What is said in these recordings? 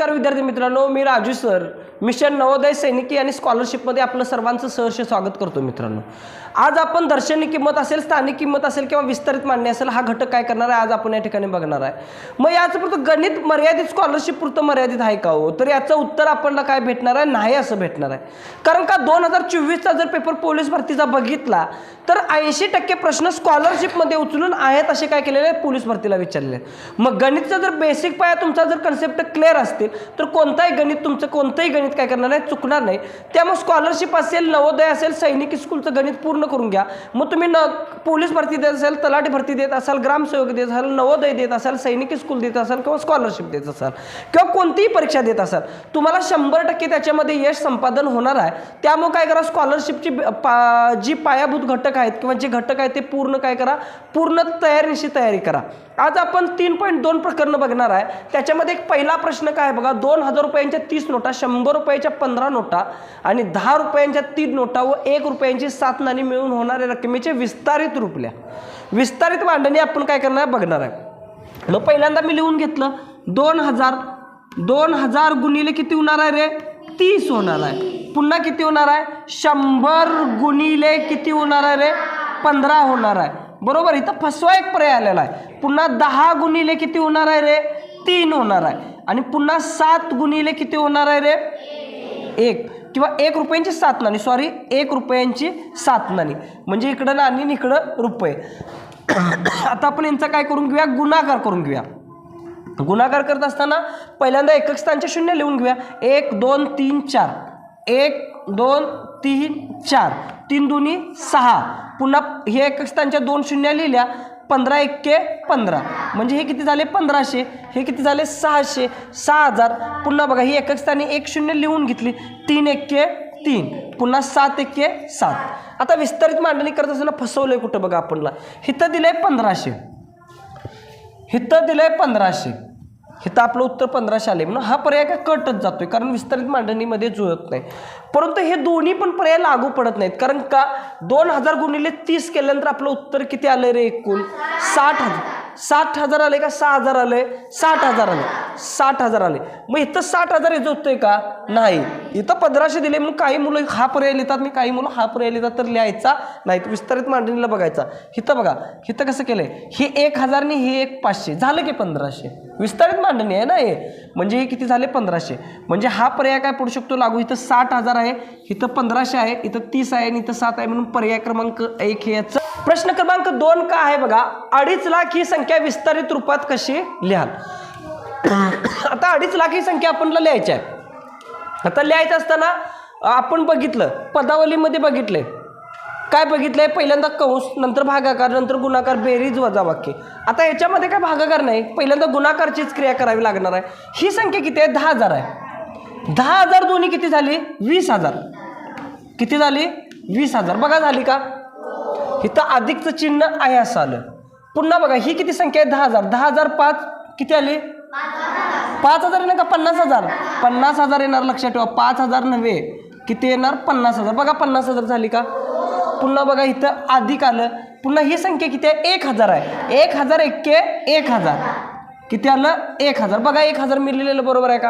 नमस्कार विद्यार्थी मित्रांनो मी राजू सर. मिशन नवोदय सैनिकी आणि स्कॉलरशिपमध्ये आपलं सर्वांचं सहर्ष स्वागत करतो मित्रांनो. आज आपण दर्शनी किंमत असेल स्थानिक किंमत असेल किंवा विस्तारित मांडणी असेल हा घटक काय करणार आहे आज आपण या ठिकाणी बघणार आहे. मग याचं पुरतं गणित मर्यादित स्कॉलरशिप पुरतं मर्यादित आहे का हो? तर याचं उत्तर आपल्याला काय भेटणार आहे? नाही असं भेटणार आहे. कारण का दोन हजार चोवीसचा जर पेपर पोलीस भरतीचा बघितला तर ऐंशी टक्के प्रश्न स्कॉलरशिपमध्ये उचलून आहेत असे काय केलेले आहेत? पोलीस भरतीला विचारलेले मग गणितचा जर बेसिक पाया तुमचा जर कन्सेप्ट क्लिअर असतील तर कोणताही गणित तुमचं कोणतंही गणित काय करणार नाही चुकणार नाही. त्यामुळे स्कॉलरशिप असेल नवोदय असेल सैनिक स्कूलचं गणित पूर्ण करून घ्या. मग तुम्ही न पोलीस भरती देत असाल तलाठी भरती देत असाल ग्रामसेवक देत असाल नवोदय देत असाल सैनिकी स्कूल देत असाल किंवा स्कॉलरशिप देत असाल किंवा कोणतीही परीक्षा देत असाल तुम्हाला शंभर टक्के त्याच्यामध्ये यश संपादन होणार आहे. त्यामुळे काय करा स्कॉलरशिपची पा जी पायाभूत घटक आहेत किंवा जे घटक आहेत ते पूर्ण काय करा पूर्ण तयारीशी तयारी करा. आज आपण तीन पॉईंट दोन प्रकरणं बघणार आहे. त्याच्यामध्ये एक पहिला प्रश्न काय आहे बघा? दोन हजार रुपयांच्या तीस नोटा शंभर रुपयाच्या पंधरा नोटा आणि दहा रुपयांच्या तीन नोटा व एक रुपयांची सात नाणी मिळून होणाऱ्या रकमेचे विस्तारित रुपल्या विस्तारित मांडणी आपण काय करणार बघणार आहे. मग पहिल्यांदा मी लिहून घेतलं. दोन हजार दोन हजार गुणिले किती होणार आहे रे? तीस होणार आहे. पुन्हा किती होणार आहे? शंभर गुणिले किती होणार आहे रे? पंधरा होणार आहे. बरोबर इथं फसवा एक पर्याय आलेला आहे. पुन्हा दहा गुणिले किती होणार आहे रे? तीन होणार आहे. आणि पुन्हा सात गुणिले किती होणार आहे रे? एक. किंवा एक रुपयांची सात नाणी. सॉरी एक रुपयांची सात नाणी. म्हणजे इकडं नाणी आणि इकडं रुपये. आता आपण यांचा काय करून घेऊया? गुणाकार करून घेऊया. गुणाकार करत असताना पहिल्यांदा एकक स्थानचे शून्य लिहून घेऊया. एक दोन तीन चार. एक दोन तीन चार. तीन दोन्ही सहा. पुन्हा हे एकक स्थानच्या दोन शून्य लिहिल्या. पंधरा एक्के पंधरा. म्हणजे हे किती झाले? पंधराशे. हे किती झाले? सहाशे. सहा हजार. पुन्हा बघा ही एकक स्थानी एक शून्य लिहून घेतली. तीन एक्के तीन. पुन्हा सात एक्के सात. आता विस्तारित मांडणी करत असताना फसवलं आहे कुठं बघा आपणला. हिथं दिलं आहे पंधराशे. हिथं दिलं आहे पंधराशे. तर आपलं उत्तर पंधराशे आले म्हणून हा पर्याय काय कटच जातोय कारण विस्तारित मांडणीमध्ये जुळत नाही. परंतु हे दोन्ही पण पर्याय लागू पडत नाहीत कारण का? दोन हजार गुणिले तीस केल्यानंतर आपलं उत्तर किती आलं रे एकूण? साठ हजार. साठ हजार आले का? सहा हजार आले साठ हजार आले साठ हजार आले. मग इथं साठ हजार हे जोडतोय का? नाही. इथं पंधराशे दिले म्हणून काही मुलं हा पर्याय लिहितात मी काही मुलं हा पर्याय लिहितात तर लिहायचा नाही विस्तारित मांडणीला बघायचा. इथं बघा इथं कसं केलंय? हे एक हजारने हे एक पाचशे. झालं की पंधराशे. विस्तारित मांडणी आहे ना हे? म्हणजे हे किती झाले? पंधराशे. म्हणजे हा पर्याय काय पडू शकतो? लागू. इथं साठ हजार आहे इथं पंधराशे आहे इथं तीस आहे आणि इथं सात आहे म्हणून पर्याय क्रमांक एक हे याचा. प्रश्न क्रमांक दोन का आहे बघा? अडीच लाख ही संख्या विस्तारित रूपात कशी लिहाल? आता अडीच लाख ही संख्या आपणला लिहायची आहे. आता लिहायचं असताना आपण बघितलं पदावलीमध्ये बघितलंय. काय बघितलंय? पहिल्यांदा कंस नंतर भागाकार नंतर गुणाकार बेरीज वजा वाक्य आता याच्यामध्ये काय भागाकार नाही पहिल्यांदा गुणाकारचीच क्रिया करावी लागणार आहे. ही संख्या किती आहे? दहा हजार आहे. दहा हजार दोन्ही किती झाली? वीस हजार. किती झाली? वीस हजार. बघा झाली का? इथं अधिकचं चिन्ह आहे असं आलं. पुन्हा बघा ही किती संख्या आहे? दहा हजार. दहा हजार पाच किती आली? पाच हजार येणार का पन्नास हजार? पन्नास हजार येणार लक्षात ठेवा. पाच हजार नव्हे किती येणार? पन्नास हजार. बघा पन्नास हजार झाली का? पुन्हा बघा इथं अधिक आलं. पुन्हा ही संख्या किती आहे? एक हजार आहे. एक हजार एक्के एक हजार. किती आलं एक हजार. बघा एक हजार मिळलेलं बरोबर आहे का?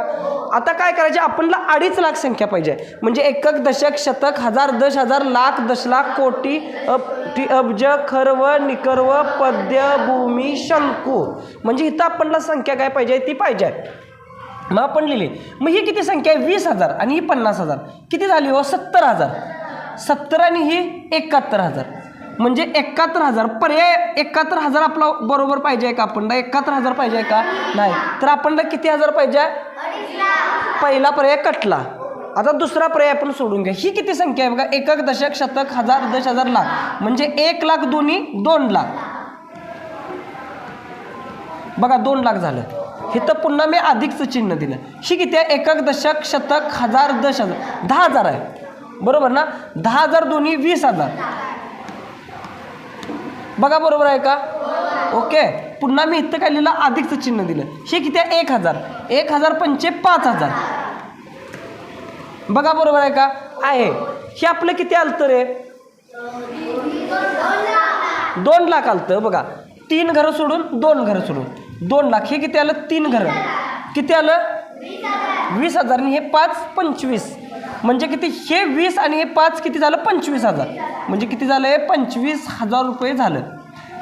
आता काय करायचे? आपणला अडीच लाख संख्या पाहिजे. म्हणजे एकक दशक शतक हजार दश हजार लाख दशलाख कोटी अब टी अब्ज खर्व निकर्व पद्य भूमी शंकू. म्हणजे इथं आपणला संख्या काय पाहिजे? ती पाहिजे. आहे मग आपण लिहिली. मग ही किती संख्या आहे? वीस हजार आणि ही पन्नास हजार. किती झाली हो? सत्तर हजार. सत्तर आणि ही एकाहत्तर हजार. म्हणजे एकाहत्तर हजार. पर्याय एकाहत्तर हजार आपला बरोबर पाहिजे आहे का? आपण एकाहत्तर हजार पाहिजे आहे का? नाही. तर आपण किती हजार पाहिजे पहिला पर्याय कटला. आता दुसरा पर्याय आपण सोडून घ्या. ही किती संख्या आहे बघा? एकक दशक शतक हजार दश हजार लाख. म्हणजे एक लाख दोन्ही दोन लाख. बघा दोन लाख झालं. इथं पुन्हा मी अधिकचं चिन्ह दिलं. ही किती आहे? एकक दशक शतक हजार दश हजार. दहा हजार आहे. बरोबर ना? दहा हजार दोन्ही वीस हजार. बघा बरोबर आहे का? ओके. पुन्हा मी इथं काय लिहिलं? अधिकचं चिन्ह दिलं. हे किती आहे? एक हजार. एक हजार पंचे पाच हजार. बघा बरोबर आहे का? आहे. हे आपलं किती आलतं रे? दोन लाख आलतं बघा. तीन घरं सोडून दोन घरं सोडून. दोन लाख. हे किती आलं? तीन घरं. किती आलं? वीस हजार. आणि हे पाच पंचवीस. म्हणजे किती? हे वीस आणि हे पाच किती झालं? पंचवीस हजार. म्हणजे किती झालं? हे पंचवीस हजार रुपये झालं.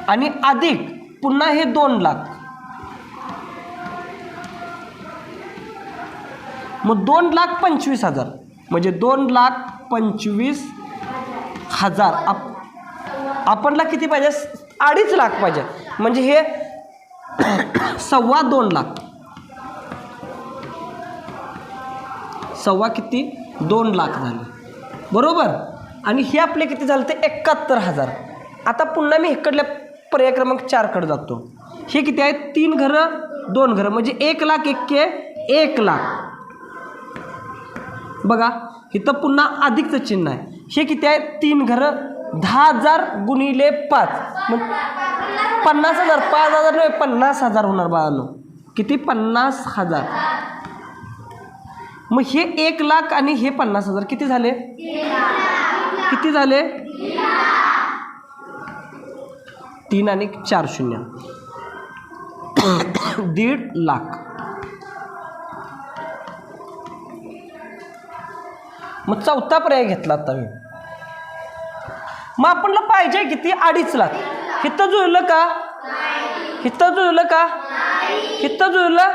आणि अधिक पुन्हा हे दोन लाख. मग दोन लाख पंचवीस हजार. म्हणजे दोन लाख पंचवीस हजार. आप आपणला किती पाहिजे? अडीच लाख पाहिजे. म्हणजे हे सव्वा दोन लाख. सव्वा किती? दोन लाख झाले. बरोबर? आणि हे आपले किती झालं ते एकाहत्तर हजार. आता पुन्हा मी इकडल्या पर्याय क्रमांक चारकडे जातो. हे किती आहेत? तीन घरं दोन घरं. म्हणजे एक लाख एक्के एक लाख. बघा इथं पुन्हा अधिकचं चिन्ह आहे. हे किती आहे तीन घरं दहा हजार गुणिले पाच. मग पन्नास हजार. पाच हजार नाही पन्नास हजार होणार बाळांनो. किती? पन्नास हजार. मग हे एक लाख आणि हे पन्नास हजार किती झाले? किती झाले? तीन आणि चार शून्य. दीड लाख. मग चौथा पर्याय घेतला आता मी. मग आपणला पाहिजे किती? अडीच लाख. हिथं जुळलं का? हिथं जुळलं का? हिथं जुळलं?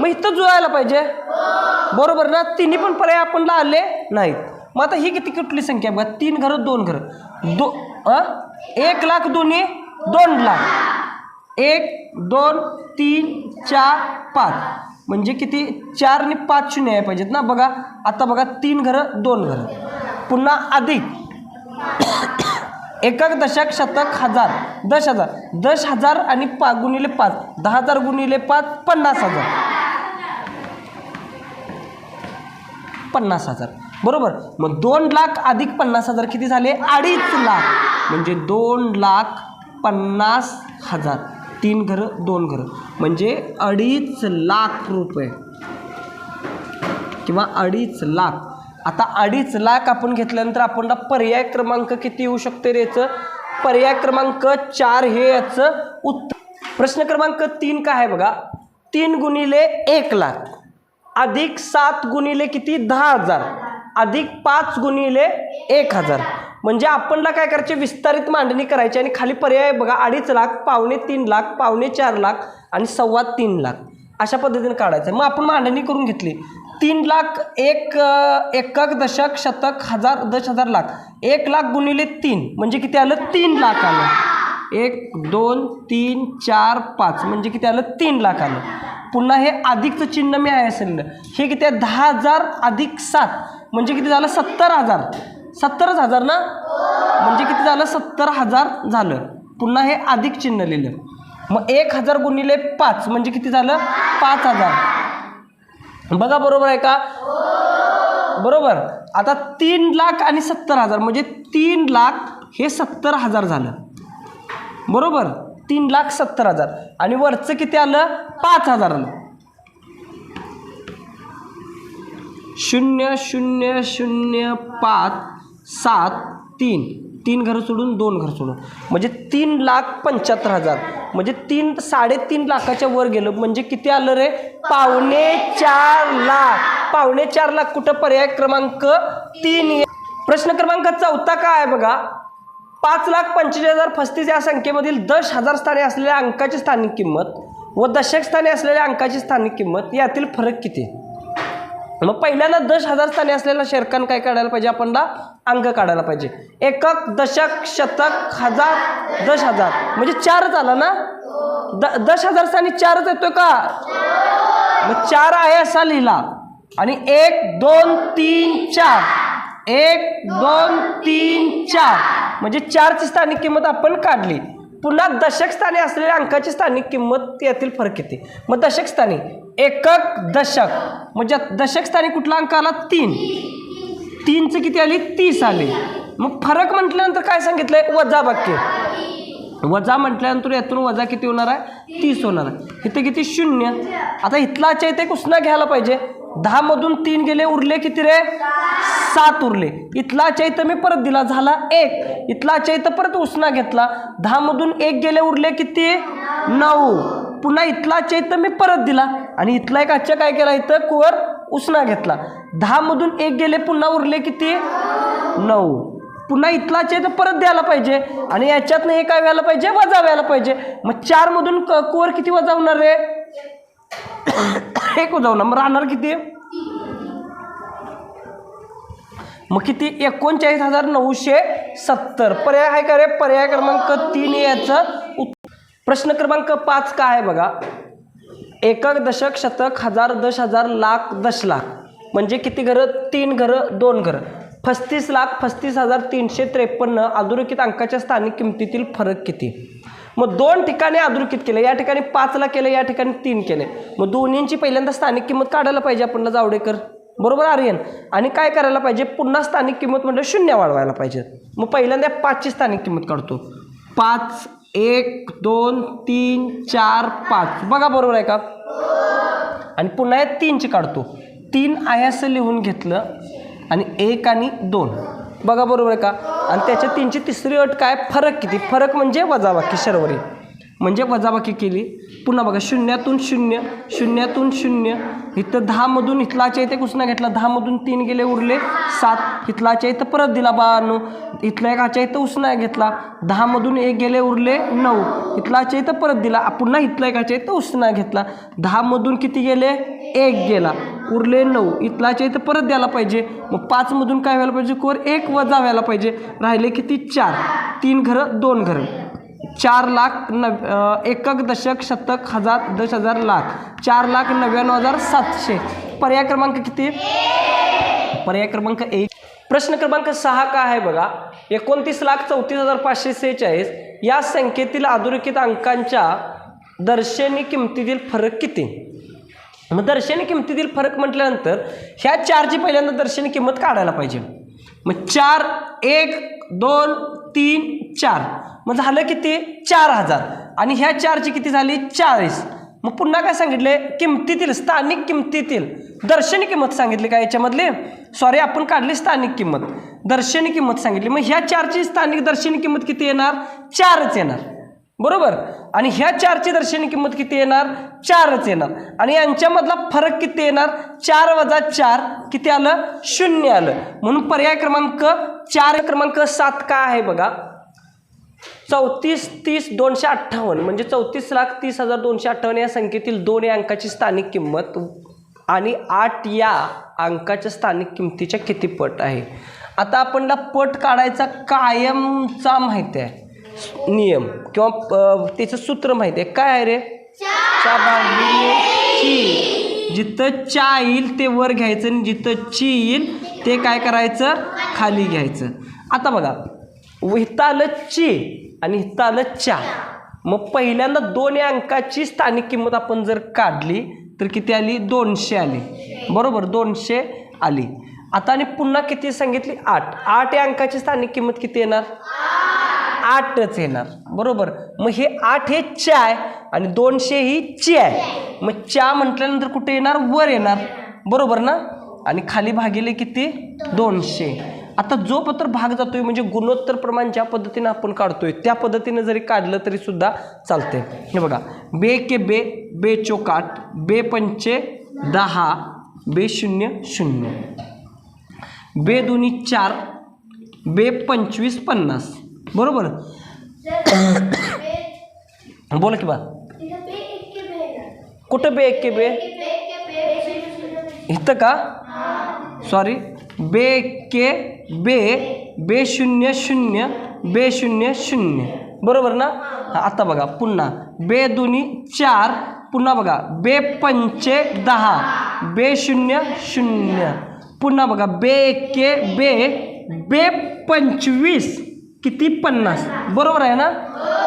मग इथं जुळायला पाहिजे. बरोबर ना? तिन्ही पण पर्याय आपण आले नाहीत. मग आता ही किती कुठली संख्या बघा? तीन घरं दोन घरं. दो अ? एक लाख दोन्ही? दोन लाख. एक दोन तीन चार पाच. म्हणजे किती? चार आणि पाच शून्य आहे पाहिजेत ना? बघा. आता बघा तीन घरं दोन घरं. पुन्हा अधिक. एकक दशक शतक हजार. दश हजार. दश हजार आणि पा गुणिले पाच. दहा हजार गुणिले पाच पन्नास हजार. पन्नास हजार. बरोबर? मग दोन लाख अधिक पन्नास हजार किती झाले? अडीच लाख. म्हणजे दोन लाख पन्नास हजार. तीन घरं दोन घरं. म्हणजे अडीच लाख रुपये. किंवा अडीच लाख. आता अडीच लाख आपण घेतल्यानंतर आपणला पर्याय क्रमांक किती येऊ शकते रे याचं? पर्याय क्रमांक चार हे याचं उत्तर. प्रश्न क्रमांक तीन काय आहे बघा? तीन गुणिले एक लाख. अधिक सात गुणिले किती? दहा हजार. अधिक पाच गुणिले एक हजार. म्हणजे आपणला काय करायचे? विस्तारित मांडणी करायची आणि खाली पर्याय बघा. अडीच लाख पावणे तीन लाख पावणे चार लाख आणि सव्वा तीन लाख. अशा पद्धतीने काढायचं. मग आपण मांडणी करून घेतली. तीन लाख एक एकक दशक शतक हजार दश हजार लाख. एक लाख गुणिले तीन. म्हणजे किती आलं? तीन लाख आलं. एक दोन तीन चार पाच. म्हणजे किती आलं? तीन लाख आलं. पुन्हा हे अधिकचं चिन्ह मी आहे असेल हे किती आहे? दहा हजार अधिक सात. म्हणजे किती झालं? सत्तर हजार. सत्तरच हजार ना? म्हणजे किती झालं? सत्तर हजार झालं. पुन्हा हे अधिक चिन्ह लिहिलं. मग एक हजार गुणिले पाच म्हणजे किती झालं? पाच हजार. बघा बरोबर आहे का? बरोबर. आता तीन लाख आणि सत्तर हजार म्हणजे तीन लाख हे सत्तर हजार झालं. बरोबर? तीन लाख सत्तर हजार. आणि वरचं किती आलं? पाच हजार आलं. शून्य शून्य शून्य पाच सात तीन. तीन घरं सोडून दोन घर सोडून. म्हणजे तीन लाख पंच्याहत्तर हजार. म्हणजे तीन साडेतीन लाखाच्या वर गेलं. म्हणजे किती आलं रे? पावणे चार लाख. पावणे चार लाख कुठं पर्याय क्रमांक तीन प्रश्न क्रमांक चौथा काय आहे बघा? पाच लाख पंचेचाळीस हजार पस्तीस या संख्येमधील दश हजार स्थाने असलेल्या अंकाची स्थानिक किंमत व दशक स्थाने असलेल्या अंकाची स्थानिक किंमत यातील फरक किती? मग पहिल्यांदा दश हजार स्थाने असलेला शेरकान काय काढायला पाहिजे? आपणला अंक काढायला पाहिजे. एकक दशक शतक हजार दश हजार. म्हणजे चारच आला ना? द दश हजार स्थानी चारच येतोय का? मग चार आहे असा लिहिला. आणि एक दोन तीन चार. एक दोन तीन चार. म्हणजे चारची स्थानिक किंमत आपण काढली. पुन्हा दशक स्थानी असलेल्या अंकाची स्थानिक किंमत यातील फरक येते. मग दशक स्थानी. एकक दशक. म्हणजे दशक स्थानी कुठला अंक आला? तीन. तीनचं किती आली? तीस आली. मग फरक म्हटल्यानंतर काय सांगितलंय? वजा वाक्य. वजा म्हटल्यानंतर यातून वजा किती होणार आहे? तीस होणार आहे. इथे किती? शून्य. आता इथला आजच्या इथे उसना घ्यायला पाहिजे. दहामधून तीन गेले उरले किती रे? सात उरले. इथला इथं मी परत दिला झाला एक. इथला इथं परत उसना घेतला. दहामधून एक गेले उरले किती? नऊ. पुन्हा इथला इथं मी परत दिला. आणि इथला एक आजच्या काय केला इथं? कुवर उसना घेतला. दहामधून एक गेले पुन्हा उरले किती? नऊ. पुन्हा इथला आहे तर परत द्यायला पाहिजे. आणि याच्यातनं हे काय व्हायला पाहिजे? वजा व्हायला पाहिजे. मग चारमधून क कुवर किती वजा होणार रे? एक वजा मग राहणार किती? मग किती? एकोणचाळीस हजार नऊशे सत्तर. पर्याय आहे का रे? पर्याय क्रमांक तीन याचं प्रश्न क्रमांक पाच काय आहे बघा? एकक दशक शतक हजार दश हजार लाख दश लाख. म्हणजे किती घरं? तीन घरं दोन घरं. पस्तीस लाख पस्तीस हजार तीनशे त्रेपन्न. अधोरेखित अंकाच्या स्थानिक किमतीतील फरक किती? मग दोन ठिकाणी अधोरेखित केलं या ठिकाणी पाचला केलं या ठिकाणी तीन केले. मग दोन्हींची पहिल्यांदा स्थानिक किंमत काढायला पाहिजे आपण जावडेकर. बरोबर आर्यन? आणि काय करायला पाहिजे? पुन्हा स्थानिक किंमत म्हणजे शून्य वाढवायला पाहिजे. मग पहिल्यांदा पाचची स्थानिक किंमत काढतो. पाच एक दोन तीन चार पाच. बघा बरोबर आहे का? आणि पुन्हा या तीनची काढतो. तीन आहे असं लिहून घेतलं आणि एक आणि दोन. बघा बरोबर आहे का? आणि त्याच्या तीनची तिसरी अट काय? फरक किती? फरक म्हणजे वजाबाकी शर्वरी म्हणजे वजाबाकी केली. पुन्हा बघा शून्यातून शून्य शून्यातून शून्य. इथं दहामधून इथलाच्या इथे कुसना घेतला? दहामधून तीन गेले उरले सात. इथलाच्या इथं परत दिला बानो. इथल्या एकाच्या इथं उसना घेतला. दहामधून एक गेले उरले नऊ. इथलाच्या इथं परत दिला. पुन्हा इथल्या एकाच्या इथं उसना घेतला. दहामधून किती गेले? एक गेला. उरले नऊ. इथलाच्या इथं परत द्यायला पाहिजे. मग पाचमधून काय व्हायला पाहिजे? कोर एक वजा व्हायला पाहिजे. राहिले किती? चार. तीन घरं दोन घरं. चार लाख नव एकक दशक शतक हजार दश हजार लाख. चार लाख नव्याण्णव हजार सातशे. पर्याय क्रमांक किती? पर्याय क्रमांक एक. प्रश्न क्रमांक सहा काय आहे बघा? एकोणतीस लाख चौतीस हजार पाचशे सेहेचाळीस. या संख्येतील अधोरेखित अंकांच्या दर्शनी किमतीतील फरक किती? मग दर्शनी किमतीतील फरक म्हटल्यानंतर ह्या चारची पहिल्यांदा दर्शनी किंमत काढायला पाहिजे. मग चार एक दोन तीन चार. मग झालं किती? चार हजार. आणि ह्या चारची किती झाली? चाळीस. मग पुन्हा काय सांगितले? किमतीतील स्थानिक किमतीतील. दर्शनी किंमत सांगितली का याच्यामधले? सॉरी आपण काढली स्थानिक किंमत. दर्शनी किंमत सांगितली. मग ह्या चारची स्थानिक दर्शनी किंमत किती येणार? चारच येणार. बरोबर? आणि ह्या चारची दर्शनी किंमत किती येणार? चारच येणार. आणि यांच्यामधला फरक किती येणार? चार वजा चार किती आलं? शून्य आलं. म्हणून पर्याय क्रमांक चार क्रमांक सात काय आहे बघा? चौतीस तीस दोनशे अठ्ठावन्न. म्हणजे चौतीस लाख तीस हजार दोनशे अठ्ठावन्न या संख्येतील दोन या अंकाची स्थानिक किंमत आणि आठ या अंकाच्या स्थानिक किमतीच्या किती पट आहे? आता आपणला पट काढायचा कायमचा माहिती आहे. नियम किंवा त्याचं सूत्र माहिती आहे. काय आहे रे? च्या भागिले ची जिथं चा येईल ते वर घ्यायचं आणि जिथं ची येईल ते काय करायचं? खाली घ्यायचं. आता बघा. इथं आलं ची आणि हितालं आलं चा मग पहिल्यांदा दोन अंकाची स्थानिक किंमत आपण जर काढली तर किती आली? दोनशे आली. बरोबर दोनशे आली. आता आणि पुन्हा किती सांगितली? आठ. आठ या अंकाची स्थानिक किंमत किती येणार? आठच येणार. बरोबर? मग हे आठ हे चाय आणि दोनशे ही ची आहे. मग चा म्हटल्यानंतर कुठे येणार? वर येणार. बरोबर ना? आणि खाली भागिले किती? दोनशे. आता जो पत्र भाग जातोय म्हणजे गुणोत्तर प्रमाण ज्या पद्धतीनं आपण काढतोय त्या पद्धतीनं जरी काढलं तरी सुद्धा चालते हे बघा. बे के बे बे चोकाट बे पंचे दहा बे शून्य शून्य. बे दोन्ही चार बे पंचवीस पन्नास. बरोबर? बोला की बा। कुठं बे एक के बे? इथं का? सॉरी बे के बे बे शून्य शून्य, बे शून्य शून्य. बरोबर ना? आता बघा, पुन्हा. बे दोन्ही चार, पुन्हा बघा. बे पंचे दहा, बे शून्य शून्य. पुन्हा बघा, बे एके बे बे पंचवीस. किती? पन्नास. बरोबर आहे ना?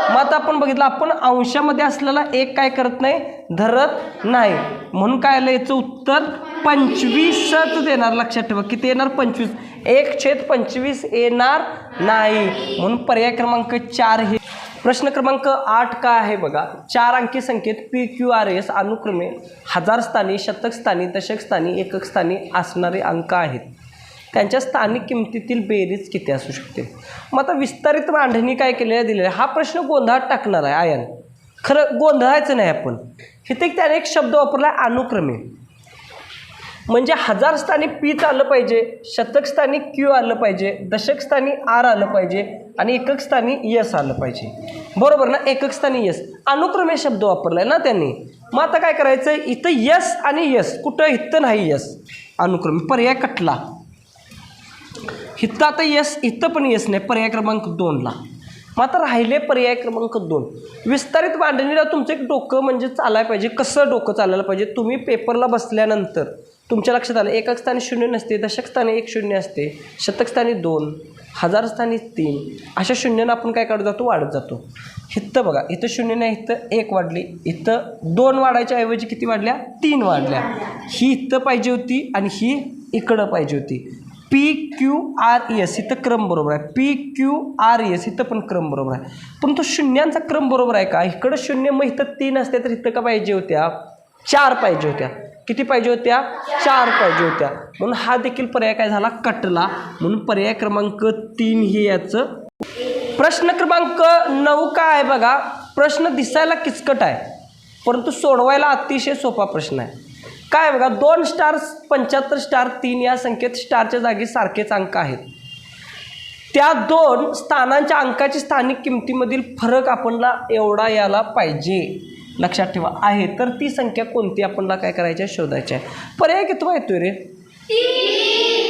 मग आता आपण बघितलं आपण अंशामध्ये असलेला एक काय करत नाही? धरत नाही. म्हणून काय आलं? याचं उत्तर पंचवीसच देणार. लक्षात ठेवा. किती येणार? पंचवीस. एक छेद पंचवीस येणार नाही. म्हणून पर्याय क्रमांक चार हे प्रश्न क्रमांक आठ काय आहे बघा? चार अंकी संख्येत पी क्यू आर एस अनुक्रमे हजार स्थानी शतक स्थानी दशक स्थानी एकक स्थानी असणारे अंक आहेत. त्यांच्या स्थानिक किमतीतील बेरीज किती असू शकते? मग आता विस्तारित मांडणी काय केलेल्या दिलेल्या? हा प्रश्न गोंधळात टाकणार आहे आयन. खरं गोंधळायचं नाही आपण. इथे एक त्याने एक शब्द वापरला अनुक्रमे. म्हणजे हजार स्थानी पीच आलं पाहिजे शतक स्थानी क्यू आलं पाहिजे दशकस्थानी आर आलं पाहिजे आणि एकक स्थानी यस आलं पाहिजे. बरोबर ना? एकक स्थानी यस अनुक्रमे शब्द वापरलाय ना त्यांनी. मग आता काय करायचं इथं यस आणि यस कुठं इथं नाही यस अनुक्रमे. पर्याय कटला. इथं आता यस इथं पण यस नाही पर्याय क्रमांक दोनला मग आता राहिले पर्याय क्रमांक दोन. विस्तारित मांडणीला तुमचं एक डोकं म्हणजे चालायला पाहिजे. कसं डोकं चालायला पाहिजे? तुम्ही पेपरला बसल्यानंतर तुमच्या लक्षात आलं एकक स्थानी शून्य नसते दशकस्थानी एक शून्य असते शतकस्थानी दोन हजार स्थानी तीन अशा शून्यानं आपण काय काढत जातो? वाढत जातो. इथं बघा इथं शून्य नाही इथं एक वाढली. इथं दोन वाढायच्या ऐवजी किती वाढल्या? तीन वाढल्या. ही इथं पाहिजे होती आणि ही इकडं पाहिजे होती. पी क्यू आर एस इथं क्रम बरोबर आहे. पी क्यू आर एस इथं पण क्रम बरोबर आहे. पण तो शून्यांचा क्रम बरोबर आहे का? इकडं शून्य मग इथं तीन असते तर इथं का पाहिजे होत्या? चार पाहिजे होत्या. किती पाहिजे होत्या? चार पाहिजे होत्या. म्हणून हा देखील पर्याय काय झाला? कटला. म्हणून पर्याय क्रमांक तीन हे याचं. प्रश्न क्रमांक नऊ काय आहे बघा? प्रश्न दिसायला किचकट आहे. परंतु सोडवायला अतिशय सोपा प्रश्न आहे. काय बघा दोन स्टार पंच्याहत्तर स्टार तीन या संख्येत स्टारच्या जागी सारखेच अंक आहेत. त्या दोन स्थानांच्या अंकाची स्थानिक किमतीमधील फरक आपणला एवढा याला पाहिजे. लक्षात ठेवा आहे. तर ती संख्या कोणती आपणला काय करायची आहे? शोधायची आहे. पर्याय किती येतोय रे?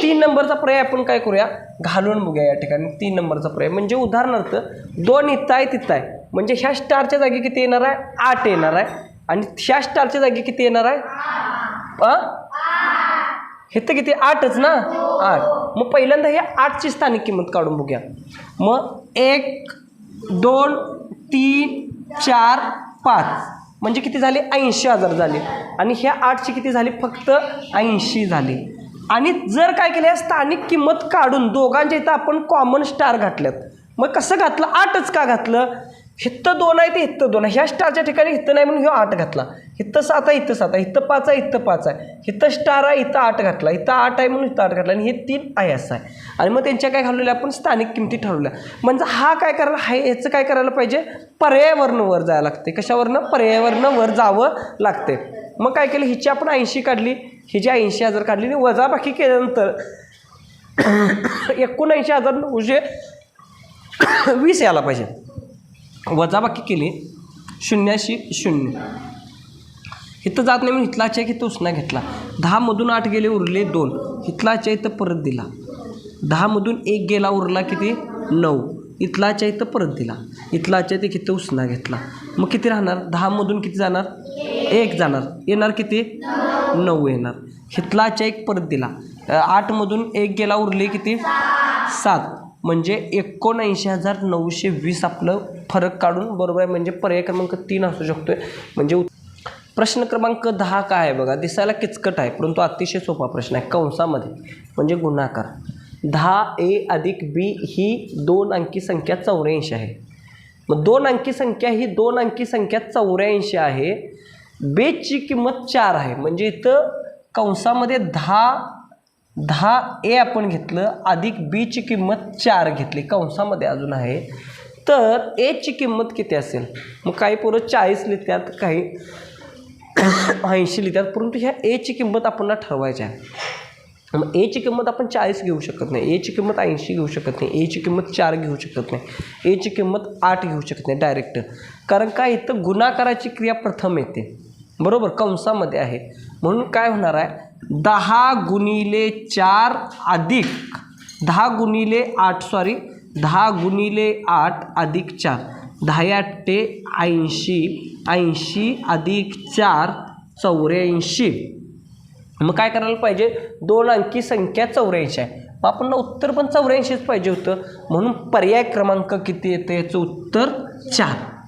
तीन नंबरचा पर्याय आपण काय करूया? घालून बघूया या ठिकाणी. तीन नंबरचा पर्याय. म्हणजे उदाहरणार्थ दोन इथं आहे तिथं आहे म्हणजे ह्या स्टारच्या जागी किती येणार आहे? आठ येणार आहे. आणि ह्या स्टारच्या जागी किती येणार आहे? आ? हे तर किती? आठच ना? आठ. मग पहिल्यांदा हे आठची स्थानिक किंमत काढून बघूया. मग एक दोन तीन चार पाच. म्हणजे किती झाले? ऐंशी हजार झाले. आणि ह्या आठची किती झाली? फक्त ऐंशी झाली. आणि जर काय केलं स्थानिक किंमत काढून दोघांच्या इथं आपण कॉमन स्टार घातल्यात. मग कसं घातलं? आठच का घातलं? हित्तं दोन आहे ते हित्त दोन आहे. ह्या स्टारच्या ठिकाणी हित्तं नाही म्हणून ह्यो आठ घातला. इथं सात आहे इथं सात आहे इथं पाच आहे इथं पाच आहे. इथं स्टार आहे इथं आठ घातला इथं आठ आहे म्हणून इथं आठ घातला आणि हे तीन आहे असं आहे. आणि मग त्यांच्या काय घालवल्या आपण स्थानिक किमती ठरवल्या. म्हणजे हा काय करायला हा याचं काय करायला पाहिजे? पर्यायावरनं वर जायला लागते. कशावरनं? पर्यायावरनं वर जावं लागते. मग काय केलं? हिची आपण ऐंशी काढली. हिची ऐंशी हजार काढली आणि वजाबाकी केल्यानंतर एकोणऐंशी हजार नऊशे म्हणजे वीस यायला पाहिजे. वजाबाकी केली. शून्याशी शून्य. इथं जात नाही म्हणून इथलाच्या इथं उसना घेतला. दहामधून आठ गेले उरले दोन. इथलाच्या इथं परत दिला. दहामधून एक गेला उरला किती? नऊ. इथलाच्या इथं परत दिला. इथलाच्या इथं किती उसना घेतला. मग किती राहणार? दहामधून किती जाणार? एक जाणार. येणार किती? नऊ येणार. हितलाच्या एक परत दिला. आठमधून एक गेला उरले किती? सात. म्हणजे एकोणऐंशी हजार नऊशे वीस आपलं फरक काढून बरोबर आहे. म्हणजे पर्याय क्रमांक तीन असू शकतो आहे म्हणजे प्रश्न क्रमांक दहा काय आहे बघा? दिसायला किचकट आहे परंतु अतिशय सोपा प्रश्न आहे. कंसामध्ये म्हणजे गुणाकार. दहा ए अधिक बी ही दोन अंकी संख्या चौऱ्याऐंशी आहे. मग दोन अंकी संख्या ही दोन अंकी संख्या चौऱ्याऐंशी आहे. बेची किंमत चार आहे. म्हणजे इथं कंसामध्ये दहा दहा ए आपण घेतलं अधिक बीची किंमत चार घेतली. कंसामध्ये अजून आहे. तर एची किंमत किती असेल? मग काही पोरं चाळीस लिहितात काही ऐंशी लिहितात परंतु ह्या एची किंमत आपल्याला ठरवायची आहे. मग एची किंमत आपण चाळीस घेऊ शकत नाही. एची किंमत ऐंशी घेऊ शकत नाही. एची किंमत चार घेऊ शकत नाही. एची किंमत आठ घेऊ शकत नाही डायरेक्ट कारण काय? इथं गुणाकाराची क्रिया प्रथम येते. बरोबर? कंसामध्ये आहे. म्हणून काय होणार आहे? दहा गुणिले चार अधिक दहा गुणिले आठ सॉरी दहा गुणिले आठ अधिक चार. दहा आठे ऐंशी ऐंशी अधिक चार चौऱ्याऐंशी. मग काय करायला पाहिजे? दोन अंकी संख्या चौऱ्याऐंशी आहे. मग आपण उत्तर पण चौऱ्याऐंशीच पाहिजे होतं. म्हणून पर्याय क्रमांक किती येतं? याचं उत्तर चार.